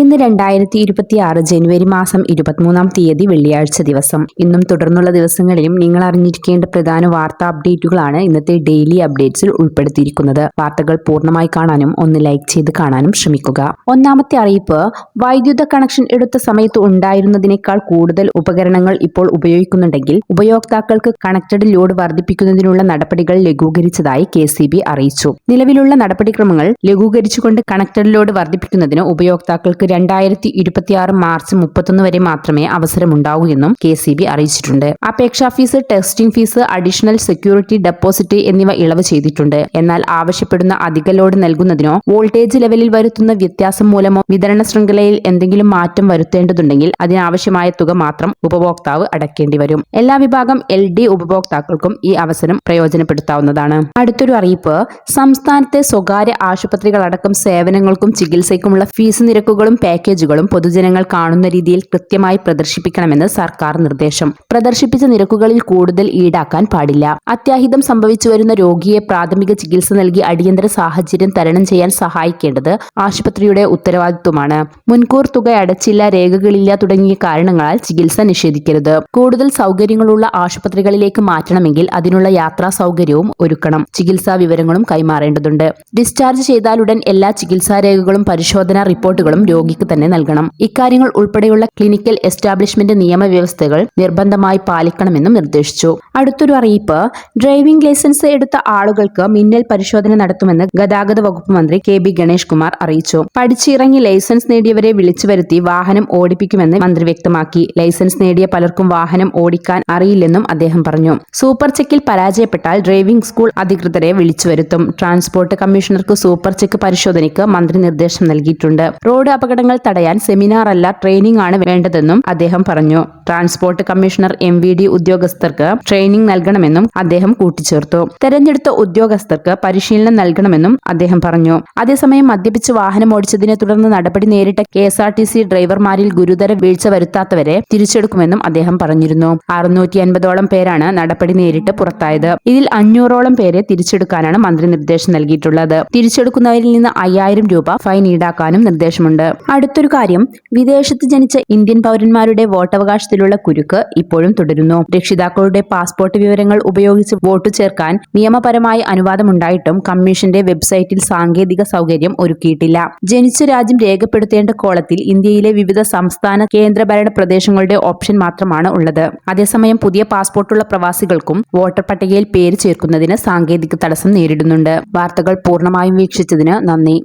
ഇന്ന് രണ്ടായിരത്തി ഇരുപത്തി ആറ് ജനുവരി മാസം ഇരുപത്തിമൂന്നാം തീയതി വെള്ളിയാഴ്ച ദിവസം. ഇന്നും തുടർന്നുള്ള ദിവസങ്ങളിലും നിങ്ങൾ അറിഞ്ഞിരിക്കേണ്ട പ്രധാന വാർത്താ അപ്ഡേറ്റുകളാണ് ഇന്നത്തെ ഡെയിലി അപ്ഡേറ്റ്സിൽ ഉൾപ്പെടുത്തിയിരിക്കുന്നത്. വാർത്തകൾ പൂർണമായി കാണാനും ഒന്ന് ലൈക്ക് ചെയ്ത് കാണാനും ശ്രമിക്കുക. ഒന്നാമത്തെ അറിയിപ്പ് വൈദ്യുത കണക്ഷൻ എടുത്ത സമയത്ത് ഉണ്ടായിരുന്നതിനേക്കാൾ കൂടുതൽ ഉപകരണങ്ങൾ ഇപ്പോൾ ഉപയോഗിക്കുന്നുണ്ടെങ്കിൽ ഉപയോക്താക്കൾക്ക് കണക്റ്റഡ് ലോഡ് വർദ്ധിപ്പിക്കുന്നതിനുള്ള നടപടികൾ ലഘൂകരിച്ചതായി കെ അറിയിച്ചു. നിലവിലുള്ള നടപടിക്രമങ്ങൾ ലഘൂകരിച്ചുകൊണ്ട് കണക്റ്റഡ് ലോഡ് വർദ്ധിപ്പിക്കുന്നതിന് ഉപയോക്താക്കൾക്ക് രണ്ടായിരത്തി ഇരുപത്തിയാറ് മാർച്ച് മുപ്പത്തൊന്ന് വരെ മാത്രമേ അവസരമുണ്ടാവൂ എന്നും കെ സി ബി അറിയിച്ചിട്ടുണ്ട്. അപേക്ഷാ fees testing fees additional security deposit എന്നിവ ഇളവ് ചെയ്തിട്ടുണ്ട്. എന്നാൽ ആവശ്യപ്പെടുന്ന അധിക ലോഡ് നൽകുന്നതിനോ വോൾട്ടേജ് ലെവലിൽ വരുത്തുന്ന വ്യത്യാസം മൂലമോ വിതരണ ശൃംഖലയിൽ എന്തെങ്കിലും മാറ്റം വരുത്തേണ്ടതുണ്ടെങ്കിൽ അതിനാവശ്യമായ തുക മാത്രം ഉപഭോക്താവ് അടക്കേണ്ടി വരും. എല്ലാ വിഭാഗം എൽ ഡി ഉപഭോക്താക്കൾക്കും ഈ അവസരം പ്രയോജനപ്പെടുത്താവുന്നതാണ്. അടുത്തൊരു അറിയിപ്പ്. സംസ്ഥാനത്തെ സ്വകാര്യ ആശുപത്രികളടക്കം സേവനങ്ങൾക്കും ചികിത്സയ്ക്കുമുള്ള ഫീസ് നിരക്കുകളും പാക്കേജുകളും പൊതുജനങ്ങൾ കാണുന്ന രീതിയിൽ കൃത്യമായി പ്രദർശിപ്പിക്കണമെന്ന് സർക്കാർ നിർദ്ദേശം. പ്രദർശിപ്പിച്ച നിരക്കുകളിൽ കൂടുതൽ ഈടാക്കാൻ പാടില്ല. അത്യാഹിതം സംഭവിച്ചു വരുന്ന രോഗിയെ പ്രാഥമിക ചികിത്സ നൽകി അടിയന്തര സാഹചര്യം തരണം ചെയ്യാൻ സഹായിക്കേണ്ടത് ആശുപത്രിയുടെ ഉത്തരവാദിത്വമാണ്. മുൻകൂർ തുക അടച്ചില്ല രേഖകളില്ല തുടങ്ങിയ കാരണങ്ങളാൽ ചികിത്സ നിഷേധിക്കരുത്. കൂടുതൽ സൗകര്യങ്ങളുള്ള ആശുപത്രികളിലേക്ക് മാറ്റണമെങ്കിൽ അതിനുള്ള യാത്രാ സൗകര്യവും ഒരുക്കണം. ചികിത്സാ വിവരങ്ങളും കൈമാറേണ്ടതുണ്ട്. ഡിസ്ചാർജ് ചെയ്താലുടൻ എല്ലാ ചികിത്സാ രേഖകളും പരിശോധനാ റിപ്പോർട്ടുകളും രോഗിക്ക് തന്നെ നൽകണം. ഇക്കാര്യങ്ങൾ ഉൾപ്പെടെയുള്ള ക്ലിനിക്കൽ എസ്റ്റാബ്ലിഷ്മെന്റ് നിയമവ്യവസ്ഥകൾ നിർബന്ധമായി പാലിക്കണമെന്നും നിർദ്ദേശിച്ചു. അടുത്തൊരു അറിയിപ്പ് ഡ്രൈവിംഗ് ലൈസൻസ് എടുത്ത ആളുകൾക്ക് മിന്നൽ പരിശോധന നടത്തുമെന്ന് ഗതാഗത വകുപ്പ് മന്ത്രി കെ ബി ഗണേഷ് കുമാർ അറിയിച്ചു. പഠിച്ചിറങ്ങി ലൈസൻസ് നേടിയവരെ വിളിച്ചു വരുത്തി വാഹനം ഓടിപ്പിക്കുമെന്ന് മന്ത്രി വ്യക്തമാക്കി. ലൈസൻസ് നേടിയ പലർക്കും വാഹനം ഓടിക്കാൻ അറിയില്ലെന്നും അദ്ദേഹം പറഞ്ഞു. സൂപ്പർ ചെക്കിൽ പരാജയപ്പെട്ടാൽ ഡ്രൈവിംഗ് സ്കൂൾ അധികൃതരെ വിളിച്ചു വരുത്തും. ട്രാൻസ്പോർട്ട് കമ്മീഷണർക്ക് സൂപ്പർ ചെക്ക് പരിശോധനയ്ക്ക് മന്ത്രി നിർദ്ദേശം നൽകിയിട്ടുണ്ട്. റോഡ് അപകടങ്ങൾ തടയാൻ സെമിനാർ അല്ല ട്രെയിനിംഗ് ആണ് വേണ്ടതെന്നും അദ്ദേഹം പറഞ്ഞു. Transport commissioner M V D ഉദ്യോഗസ്ഥർക്ക് ട്രെയിനിംഗ് നൽകണമെന്നും അദ്ദേഹം കൂട്ടിച്ചേർത്തു. തെരഞ്ഞെടുത്ത ഉദ്യോഗസ്ഥർക്ക് പരിശീലനം നൽകണമെന്നും അദ്ദേഹം പറഞ്ഞു. അതേസമയം മദ്യപിച്ച് വാഹനം ഓടിച്ചതിനെ തുടർന്ന് നടപടി നേരിട്ട K S R T C ഡ്രൈവർമാരിൽ ഗുരുതര വീഴ്ച വരുത്താത്തവരെ തിരിച്ചെടുക്കുമെന്നും അദ്ദേഹം പറഞ്ഞിരുന്നു. അറുന്നൂറ്റി അൻപതോളം പേരാണ് നടപടി നേരിട്ട് പുറത്തായത്. ഇതിൽ അഞ്ഞൂറോളം പേരെ തിരിച്ചെടുക്കാനാണ് മന്ത്രി നിർദ്ദേശം നൽകിയിട്ടുള്ളത്. തിരിച്ചെടുക്കുന്നവരിൽ നിന്ന് അയ്യായിരം രൂപ ഫൈൻ ഈടാക്കാനും നിർദ്ദേശമുണ്ട്. അടുത്തൊരു കാര്യം. വിദേശത്ത് ജനിച്ച ഇന്ത്യൻ പൗരന്മാരുടെ വോട്ടവകാശത്തിലുള്ള കുരുക്ക് ഇപ്പോഴും തുടരുന്നു. രക്ഷിതാക്കളുടെ പാസ്പോർട്ട് വിവരങ്ങൾ ഉപയോഗിച്ച് വോട്ട് ചേർക്കാൻ നിയമപരമായ അനുവാദമുണ്ടായിട്ടും കമ്മീഷന്റെ വെബ്സൈറ്റിൽ സാങ്കേതിക സൗകര്യം ഒരുക്കിയിട്ടില്ല. ജനിച്ച രാജ്യം രേഖപ്പെടുത്തേണ്ട കോളത്തിൽ ഇന്ത്യയിലെ വിവിധ സംസ്ഥാന കേന്ദ്രഭരണ പ്രദേശങ്ങളുടെ ഓപ്ഷൻ മാത്രമാണ് ഉള്ളത്. അതേസമയം പുതിയ പാസ്പോർട്ടുള്ള പ്രവാസികൾക്കും വോട്ടർ പട്ടികയിൽ പേര് ചേർക്കുന്നതിന് സാങ്കേതിക തടസ്സം നേരിടുന്നുണ്ട്. വാർത്തകൾ പൂർണമായും വീക്ഷിച്ചതിന് നന്ദി.